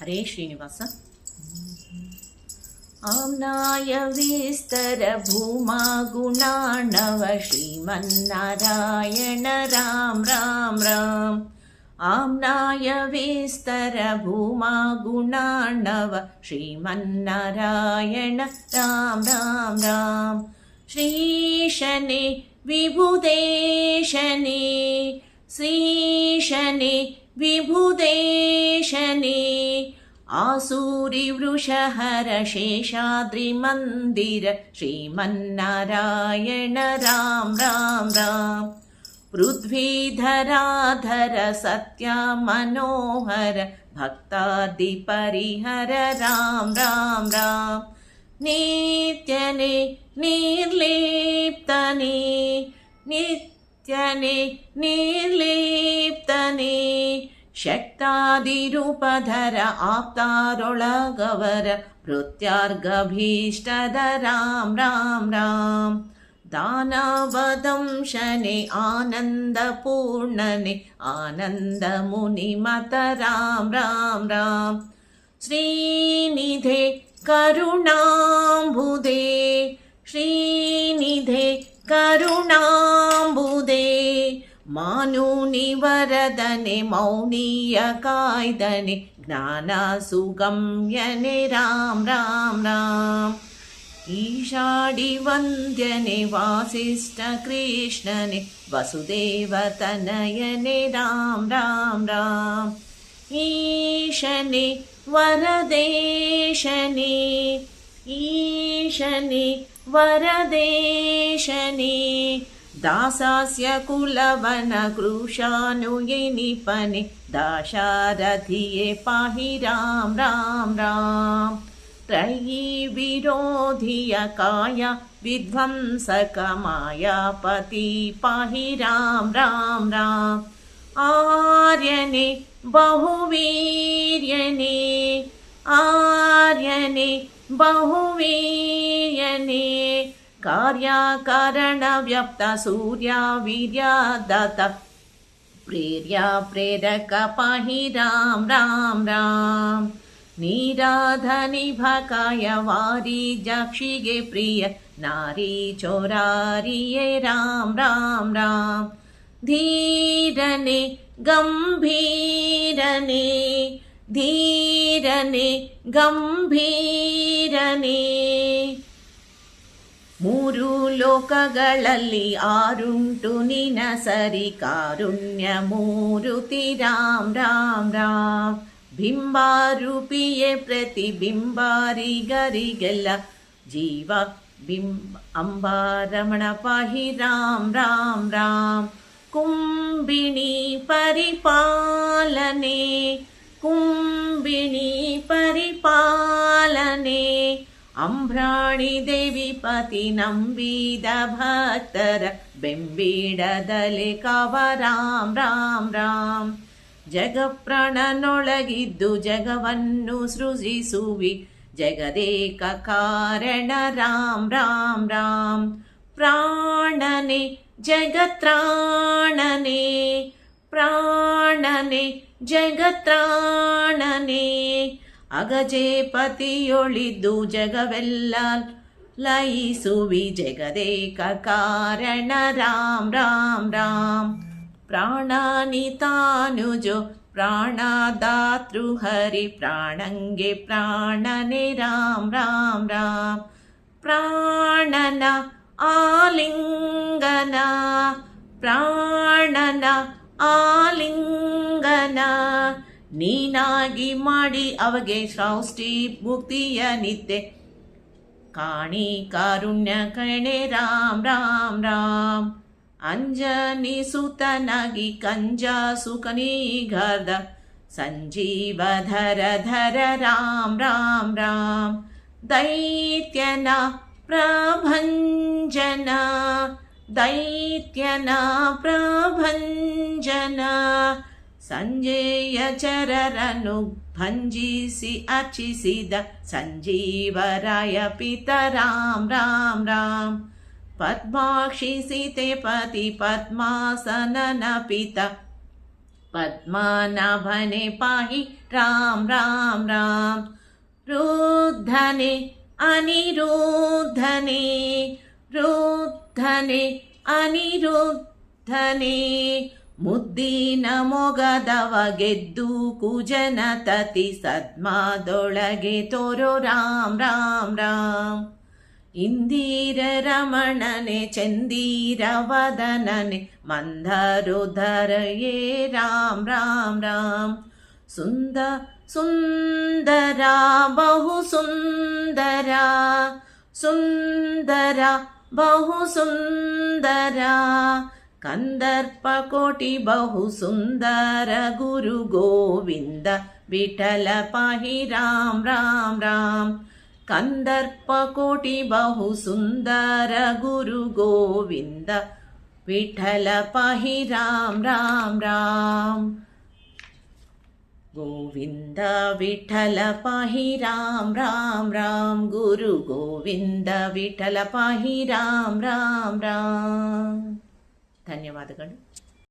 हरे श्रीनिवास। आम्नाय विस्तरभूमा गुणाणव श्रीमन्नरायण राम राम राम। आम्नाय विस्तरभूमा गुणानव श्रीमन्नरायण राम राम राम। श्रीशनि विभुदेशनि श्रीशनि विभुदेशने आसूरिवृषहर शेषाद्रिमन्दिर श्रीमन्नारायण राम राम राम। पृथ्वीधराधर सत्या मनोहर भक्तादिपरिहर राम राम राम। नित्यने निर्लिप्तने रूपधर आप्तारुळगवर भृत्यार्गभीष्टानावदं शनि आनन्दपूर्णने आनन्दमुनिमत राम राम राम। श्रीनिधे करुणाम्बुदे श्री मानुनिवरदने मौनीय कायदने ज्ञानसुगम्यने राम राम राम। ईशाडिवन्द्यने वासिष्ठकृष्णने वसुदेवतनयने राम राम राम। ईशने वरदेशने ईशने वरदेशने दासास्य कुलवन कृशानुयिनिपने दाशारथिये पाहि राम राम राम। त्रयी विरोधिय काय विध्वंसकमायापति पाहि राम राम राम। आर्यने बहुवीर्यने। आर्यने बहुवीर्यने कार्यकरण व्यप्त सूर्य वीर्या दत प्रेर्य प्रेरक राम राम राम। नीराधनिभकाय वारी जक्षिगे प्रिय। नारी चोरारिये राम राम राम। धीरने गम्भीरने। धीरने गम्भीरने। ಮೂರು ಲೋಕಗಳಲ್ಲಿ ಆರುಂಟು ನಿನ ಸರಿ ಕಾರುಣ್ಯ ಮೂರುತಿ ರಾಮ್ ರಾಮ್ ರಾಮ್ ಬಿಂಬಾರೂಪಿಯೇ ಪ್ರತಿಬಿಂಬಾರಿಗರಿಗೆಲ್ಲ ಜೀವ ಬಿಂಬ ಅಂಬಾರಮಣ ಪಾಹಿ ರಾಮ್ ರಾಮ್ ರಾಮ್ ಕುಂಬಿಣಿ ಪರಿಪಾಲನೆ ಕುಂಬಿಣಿ ಪರಿಪಾಲನೆ ಅಂಬ್ರಾಣಿ ದೇವಿ ಪತಿ ನಂಬಿದ ಭಕ್ತರ ಬೆಂಬಿಡದಲೆ ಕವ ರಾಮ್ ರಾಮ್ ರಾಮ್ ಜಗಪ್ರಾಣನೊಳಗಿದ್ದು ಜಗವನ್ನು ಸೃಜಿಸುವಿ ಜಗದೇಕ ಕಾರಣ ರಾಮ್ ರಾಮ್ ರಾಮ್ ಪ್ರಾಣನೆ ಜಗತ್ರಾಣನೆ ಪ್ರಾಣನೆ ಜಗತ್ರಾಣನೆ. ಅಗಜೆ ಪತಿಯೊಳಿದ್ದು ಜಗವೆಲ್ಲ ಲಯಿಸುವಿ ಜಗದೇಕ ಕಾರಣ ರಾಮ್ ರಾಮ್ ರಾಮ್ ಪ್ರಾಣಾನಿ ತಾನುಜೋ ಪ್ರಾಣದಾತೃ ಹರಿ ಪ್ರಾಣಂಗೆ ಪ್ರಾಣನೆ ರಾಮ್ ರಾಮ್ ರಾಮ್ ಪ್ರಾಣನ ಆಲಿಂಗನ ಪ್ರಾಣನ ಆಲಿಂಗನ ನೀನಾಗಿ ಮಾಡಿ ಅವಗೆ ಶ್ರೌಷ್ಟಿ ಮುಕ್ತಿಯ ನಿತ್ಯ. ಕಾಣಿ ಕಾರುಣ್ಯ ಕಣೆ, ರಾಮ್ ರಾಮ್ ರಾಮ್. ಅಂಜನಿ ಸುತನಾಗಿ ಕಂಜ ಸುಕನಿಗರ್ದ ಸಂಜೀವ ಧರ ಧರ, ರಾಮ್ ರಾಮ್ ರಾಮ್. ದೈತ್ಯನ ಪ್ರಭಂಜನ ದೈತ್ಯನ ಪ್ರಭಂಜನ. सञ्जेयचररनुभञ्जीसि अचिसिद सञ्जीवराय पितरां राम राम। पद्माक्षिसिते पति पद्मासननपित। पद्मानभने पाहि राम राम राम। रुद्धने अनिरुद्धने। रुद्धने अनिरुद्धने। ಮುದ್ದಿನ ಮೊಗದವ ಗೆದ್ದು ಕುಜನ ತತಿ ಸದ್ಮಾದೊಳಗೆ ತೋರೋ ರಾಮ್ ರಾಮ್ ರಾಮ್. ಇಂದಿರ ರಮಣನೆ, ಚಂದೀರ ವದನನೆ ಮಂದರುಧರಯೇ ರಾಮ್ ರಾಮ್ ರಾಮ್. ಸುಂದ, ಸುಂದರ, ಬಹು ಸುಂದರ. ಸುಂದರ, ಬಹು ಸುಂದರ. కందర్పకోటి బహుసుందర గురు గోవింద విఠల పాహి రామ్ రామ్ రామ్. కందర్పకోటి బహుసుందర గురు గోవింద విఠల పాహి రామ్ రామ్ రామ్. గోవింద విఠల పాహి రామ్ రామ్ రామ్. గురు గోవింద విఠల పాహి రామ్ రామ్ రామ్. ಧನ್ಯವಾದಗಳು.